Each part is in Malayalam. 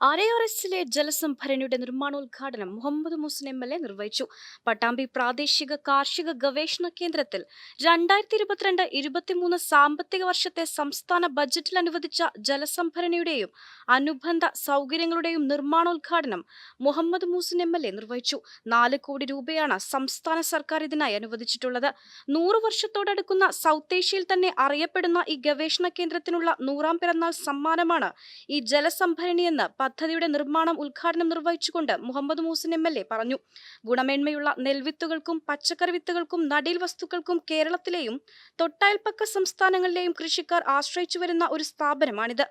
ആരയാർഎസിലെ ജലസംഭരണിയുടെ നിർമ്മാണോദ്ഘാടനം Muhammad Muslim M L A നിർവഹിച്ചു. പട്ടാമ്പി പ്രാദേശിക കാർഷിക ഗവേഷണ കേന്ദ്രത്തിൽ രണ്ടായിരത്തി ഇരുപത്തിരണ്ട് ഇരുപത്തിമൂന്ന് സാമ്പത്തിക വർഷത്തെ സംസ്ഥാന ബജറ്റിൽ അനുവദിച്ച ജലസംഭരണിയുടെയും അനുബന്ധ സൗകര്യങ്ങളുടെയും നിർമ്മാണോദ്ഘാടനം Muhammad Muslim M L A നിർവഹിച്ചു. നാല് കോടി രൂപയാണ് സംസ്ഥാന സർക്കാർ ഇതിനായി അനുവദിച്ചിട്ടുള്ളത്. നൂറ് വർഷത്തോടടുക്കുന്ന സൗത്ത് ഏഷ്യയിൽ തന്നെ അറിയപ്പെടുന്ന ഈ ഗവേഷണ കേന്ദ്രത്തിനുള്ള നൂറാം പിറന്നാൾ സമ്മാനമാണ് ഈ ജലസംഭരണിയെന്ന് പദ്ധതിയുടെ നിർമ്മാണം ഉദ്ഘാടനം നിർവഹിച്ചുകൊണ്ട് Muhammad Muhsin M L A പറഞ്ഞു. ഗുണമേന്മയുള്ള നെൽവിത്തുകൾക്കും പച്ചക്കറി വിത്തുകൾക്കും നടീൽ വസ്തുക്കൾക്കും കേരളത്തിലെയും തൊട്ടയൽപ്പക്ക സംസ്ഥാനങ്ങളിലെയും കൃഷിക്കാർ ആശ്രയിച്ചു വരുന്ന ഒരു സ്ഥാപനമാണിത്.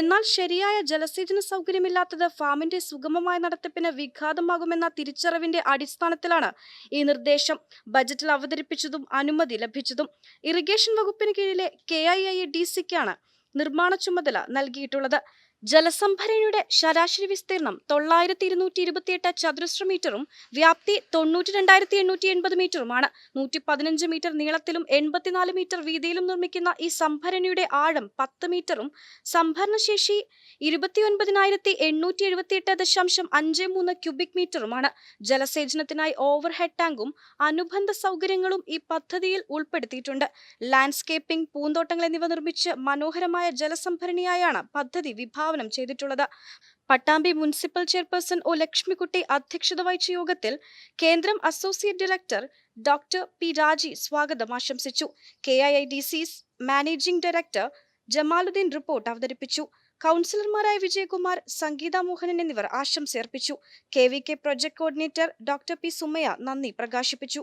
എന്നാൽ ശരിയായ ജലസേചന സൗകര്യമില്ലാത്തത് ഫാമിന്റെ സുഗമമായ നടത്തിപ്പിന് വിഘാതമാകുമെന്ന തിരിച്ചറിവിന്റെ അടിസ്ഥാനത്തിലാണ് ഈ നിർദ്ദേശം. ബജറ്റിൽ അവതരിപ്പിച്ചതും അനുമതി ലഭിച്ചതും. ഇറിഗേഷൻ വകുപ്പിന് കീഴിലെ കെ ഐ ഐ ഡി സിക്കാണ് നിർമ്മാണ ചുമതല നൽകിയിട്ടുള്ളത്. ജലസംഭരണിയുടെ ശരാശരി വിസ്തീർണം തൊള്ളായിരത്തി ഇരുന്നൂറ്റി ഇരുപത്തിയെട്ട് ചതുരശ്ര മീറ്ററും വ്യാപ്തി തൊണ്ണൂറ്റി രണ്ടായിരത്തി എണ്ണൂറ്റി എൺപത് മീറ്ററുമാണ്. നൂറ്റി പതിനഞ്ച് മീറ്റർ നീളത്തിലും എൺപത്തിനാല് മീറ്റർ വീതിയിലും നിർമ്മിക്കുന്ന ഈ സംഭരണിയുടെ ആഴം പത്ത് മീറ്ററും സംഭരണശേഷി ഇരുപത്തിയൊൻപതിനായിരത്തി എണ്ണൂറ്റി എഴുപത്തിയെട്ട് ദശാംശം അഞ്ച് മൂന്ന് ക്യൂബിക് മീറ്ററുമാണ്. ജലസേചനത്തിനായി ഓവർഹെഡ് ടാങ്കും അനുബന്ധ സൗകര്യങ്ങളും ഈ പദ്ധതിയിൽ ഉൾപ്പെടുത്തിയിട്ടുണ്ട്. ലാൻഡ്സ്കേപ്പിംഗ് പൂന്തോട്ടങ്ങൾ എന്നിവ നിർമ്മിച്ച് മനോഹരമായ ജലസംഭരണിയായാണ് പദ്ധതി വിഭാവനം ചെയ്തിട്ടുള്ളത്. Pattambi municipal chairperson O. Lakshmikutty അധ്യക്ഷത വഹിച്ച യോഗത്തിൽ കേന്ദ്രം associate director doctor P. Raji സ്വാഗതം ആശംസിച്ചു. K. I. I. D. Managing director Jamaluddin report അവതരിപ്പിച്ചു. കൗൺസിലർമാരായ വിജയകുമാർ സംഗീത മോഹനൻ എന്നിവർ ആശംസയർപ്പിച്ചു. K. V. K. Project coordinator doctor P. Sumaya നന്ദി പ്രകാശിപ്പിച്ചു.